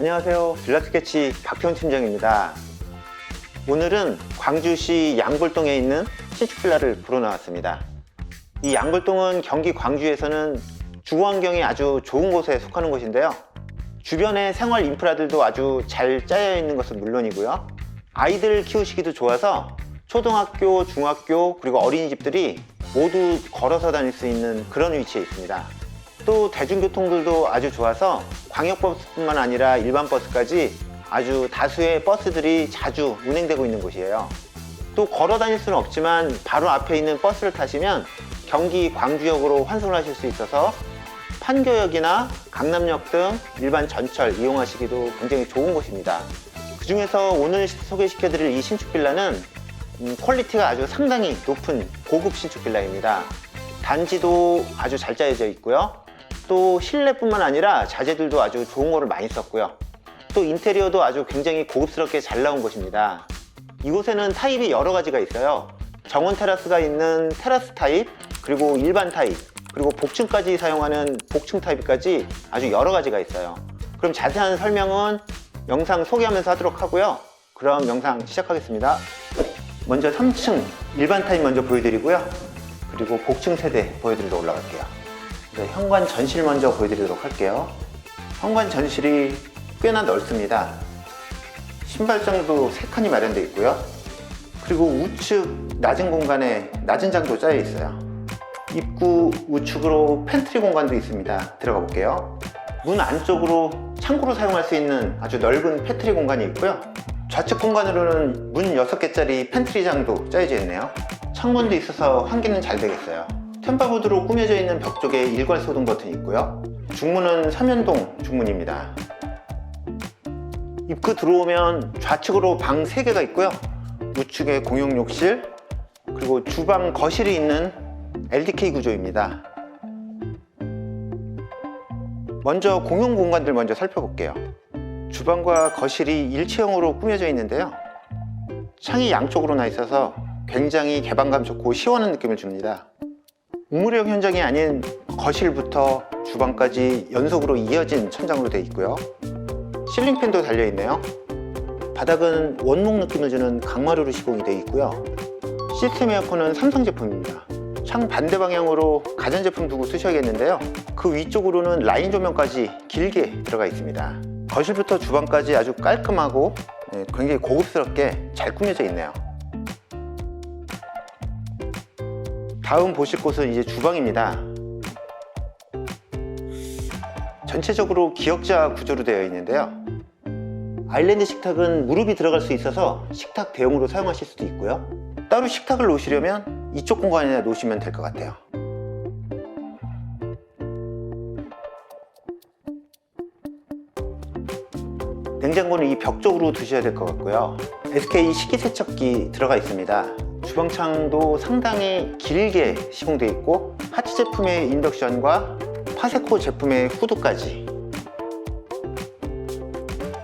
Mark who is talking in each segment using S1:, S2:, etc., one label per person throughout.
S1: 안녕하세요. 빌라스케치 박현 팀장입니다. 오늘은 광주시 양골동에 있는 신축 빌라를 보러 나왔습니다. 이 양골동은 경기 광주에서는 주거 환경이 아주 좋은 곳에 속하는 곳인데요. 주변의 생활 인프라들도 아주 잘 짜여 있는 것은 물론이고요. 아이들 키우시기도 좋아서 초등학교, 중학교, 그리고 어린이집들이 모두 걸어서 다닐 수 있는 그런 위치에 있습니다. 또 대중교통들도 아주 좋아서 광역버스뿐만 아니라 일반 버스까지 아주 다수의 버스들이 자주 운행되고 있는 곳이에요. 또 걸어 다닐 수는 없지만 바로 앞에 있는 버스를 타시면 경기 광주역으로 환승을 하실 수 있어서 판교역이나 강남역 등 일반 전철 이용하시기도 굉장히 좋은 곳입니다. 그 중에서 오늘 소개시켜드릴 이 신축 빌라는 음, 퀄리티가 아주 상당히 높은 고급 신축 빌라입니다. 단지도 아주 잘 짜여져 있고요. 또 실내뿐만 아니라 자재들도 아주 좋은 거를 많이 썼고요. 또 인테리어도 아주 굉장히 고급스럽게 잘 나온 곳입니다. 이곳에는 타입이 여러 가지가 있어요. 정원 테라스가 있는 테라스 타입, 그리고 일반 타입, 그리고 복층까지 사용하는 복층 타입까지 아주 여러 가지가 있어요. 그럼 자세한 설명은 영상 소개하면서 하도록 하고요. 그럼 영상 시작하겠습니다. 먼저 3층 일반 타입 먼저 보여드리고요. 그리고 복층 세대 보여드리도록 올라갈게요. 네, 현관 전실 먼저 보여드리도록 할게요. 현관 전실이 꽤나 넓습니다. 신발장도 3칸이 마련되어 있고요. 그리고 우측 낮은 공간에 낮은 장도 짜여 있어요. 입구 우측으로 팬트리 공간도 있습니다. 들어가 볼게요. 문 안쪽으로 창고로 사용할 수 있는 아주 넓은 팬트리 공간이 있고요. 좌측 공간으로는 문 6개짜리 팬트리장도 짜여져 있네요. 창문도 있어서 환기는 잘 되겠어요. 템바보드로 꾸며져 있는 벽 쪽에 일괄 소등 버튼이 있고요. 중문은 3연동 중문입니다. 입구 들어오면 좌측으로 방 3개가 있고요. 우측에 공용 욕실, 그리고 주방 거실이 있는 LDK 구조입니다. 먼저 공용 공간들 먼저 살펴볼게요. 주방과 거실이 일체형으로 꾸며져 있는데요. 창이 양쪽으로 나 있어서 굉장히 개방감 좋고 시원한 느낌을 줍니다. 우물형 현장이 아닌 거실부터 주방까지 연속으로 이어진 천장으로 되어 있고요. 실링팬도 달려 있네요. 바닥은 원목 느낌을 주는 강마루로 시공이 되어 있고요. 시스템 에어컨은 삼성 제품입니다. 창 반대 방향으로 가전제품 두고 쓰셔야겠는데요. 그 위쪽으로는 라인 조명까지 길게 들어가 있습니다. 거실부터 주방까지 아주 깔끔하고 네, 굉장히 고급스럽게 잘 꾸며져 있네요. 다음 보실 곳은 이제 주방입니다. 전체적으로 기역자 구조로 되어 있는데요. 아일랜드 식탁은 무릎이 들어갈 수 있어서 식탁 대용으로 사용하실 수도 있고요. 따로 식탁을 놓으시려면 이쪽 공간에 놓으시면 될 것 같아요. 냉장고는 이 벽 쪽으로 두셔야 될 것 같고요. SK 식기세척기 들어가 있습니다. 주방창도 상당히 길게 시공되어 있고 하츠 제품의 인덕션과 파세코 제품의 후드까지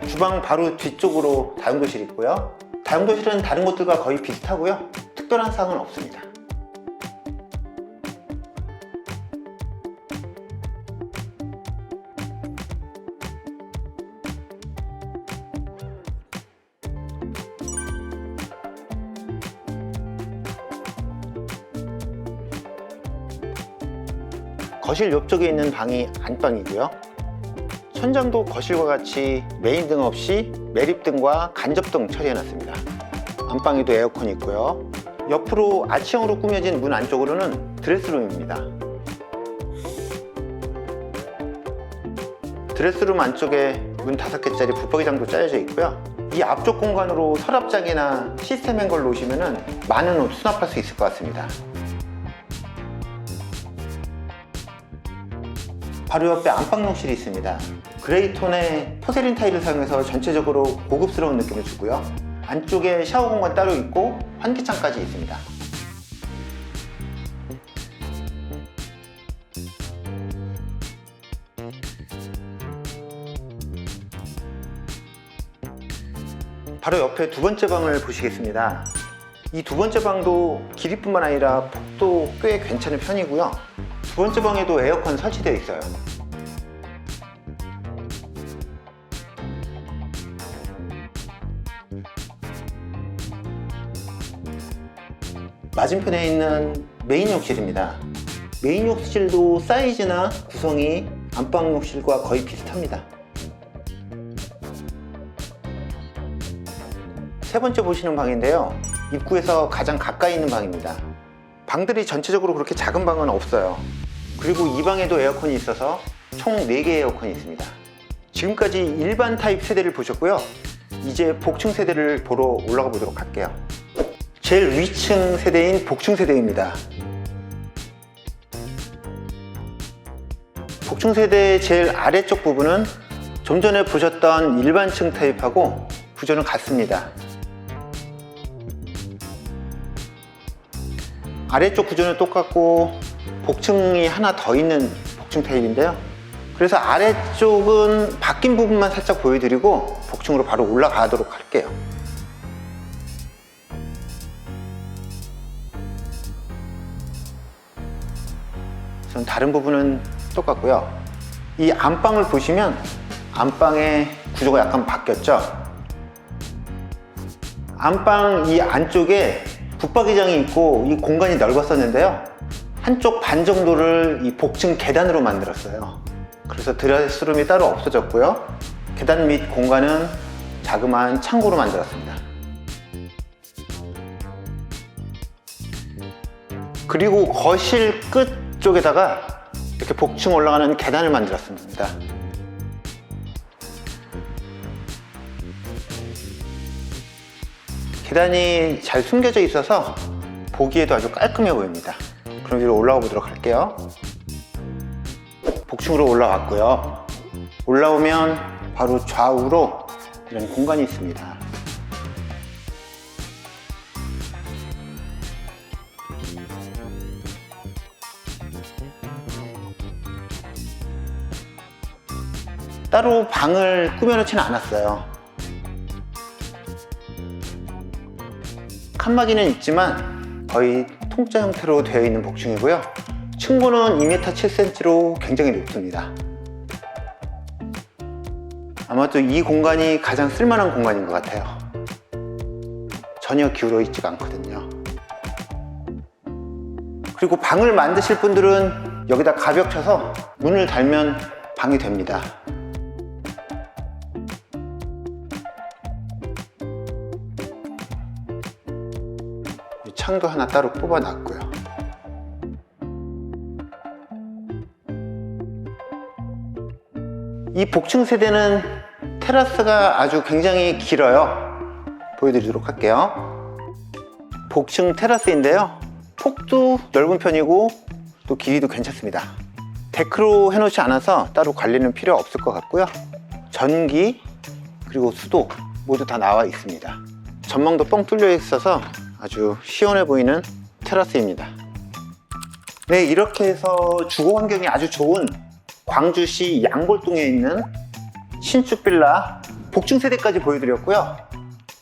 S1: 주방 바로 뒤쪽으로 다용도실 있고요. 다용도실은 다른 곳들과 거의 비슷하고요. 특별한 사항은 없습니다. 거실 옆쪽에 있는 방이 안방이고요. 천장도 거실과 같이 메인 등 없이 매립등과 간접등 처리해놨습니다. 안방에도 에어컨이 있고요. 옆으로 아치형으로 꾸며진 문 안쪽으로는 드레스룸입니다. 드레스룸 안쪽에 문 다섯 개짜리 붙박이장도 짜여져 있고요. 이 앞쪽 공간으로 서랍장이나 시스템 행걸 놓으시면 많은 옷 수납할 수 있을 것 같습니다. 바로 옆에 안방용실이 있습니다. 그레이톤의 포세린 타일을 사용해서 전체적으로 고급스러운 느낌을 주고요. 안쪽에 샤워 공간 따로 있고 환기창까지 있습니다. 바로 옆에 두 번째 방을 보시겠습니다. 이 두 번째 방도 길이뿐만 아니라 폭도 꽤 괜찮은 편이고요. 두 번째 방에도 에어컨 설치되어 있어요. 맞은편에 있는 메인 욕실입니다. 메인 욕실도 사이즈나 구성이 안방 욕실과 거의 비슷합니다. 세 번째 보시는 방인데요. 입구에서 가장 가까이 있는 방입니다. 방들이 전체적으로 그렇게 작은 방은 없어요. 그리고 이 방에도 에어컨이 있어서 총 4개의 에어컨이 있습니다. 지금까지 일반 타입 세대를 보셨고요. 이제 복층 세대를 보러 올라가 보도록 할게요. 제일 위층 세대인 복층 세대입니다. 복층 세대의 제일 아래쪽 부분은 좀 전에 보셨던 일반층 타입하고 구조는 같습니다. 아래쪽 구조는 똑같고 복층이 하나 더 있는 복층 타입인데요. 그래서 아래쪽은 바뀐 부분만 살짝 보여드리고 복층으로 바로 올라가도록 할게요. 우선 다른 부분은 똑같고요. 이 안방을 보시면 안방의 구조가 약간 바뀌었죠. 안방 이 안쪽에 붙박이장이 있고 이 공간이 넓었었는데요. 한쪽 반 정도를 이 복층 계단으로 만들었어요. 그래서 드레스룸이 따로 없어졌고요. 계단 및 공간은 자그마한 창고로 만들었습니다. 그리고 거실 끝 쪽에다가 이렇게 복층 올라가는 계단을 만들었습니다. 계단이 잘 숨겨져 있어서 보기에도 아주 깔끔해 보입니다. 그럼 위로 올라가 보도록 할게요. 복층으로 올라왔고요. 올라오면 바로 좌우로 이런 공간이 있습니다. 따로 방을 꾸며놓지는 않았어요. 칸막이는 있지만 거의 통짜 형태로 되어 있는 복층이고요. 층고는 2m 7cm로 굉장히 높습니다. 아마도 이 공간이 가장 쓸만한 공간인 것 같아요. 전혀 기울어 있지가 않거든요. 그리고 방을 만드실 분들은 여기다 가벽 쳐서 문을 달면 방이 됩니다. 창도 하나 따로 뽑아 놨고요. 이 복층 세대는 테라스가 아주 굉장히 길어요. 보여드리도록 할게요. 복층 테라스인데요. 폭도 넓은 편이고 또 길이도 괜찮습니다. 데크로 해놓지 않아서 따로 관리는 필요 없을 것 같고요. 전기 그리고 수도 모두 다 나와 있습니다. 전망도 뻥 뚫려 있어서 아주 시원해 보이는 테라스입니다. 네, 이렇게 해서 주거 환경이 아주 좋은 광주시 양골동에 있는 신축 빌라 복층 세대까지 보여드렸고요.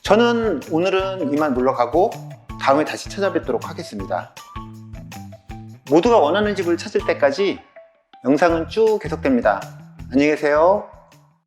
S1: 저는 오늘은 이만 물러가고 다음에 다시 찾아뵙도록 하겠습니다. 모두가 원하는 집을 찾을 때까지 영상은 쭉 계속됩니다. 안녕히 계세요.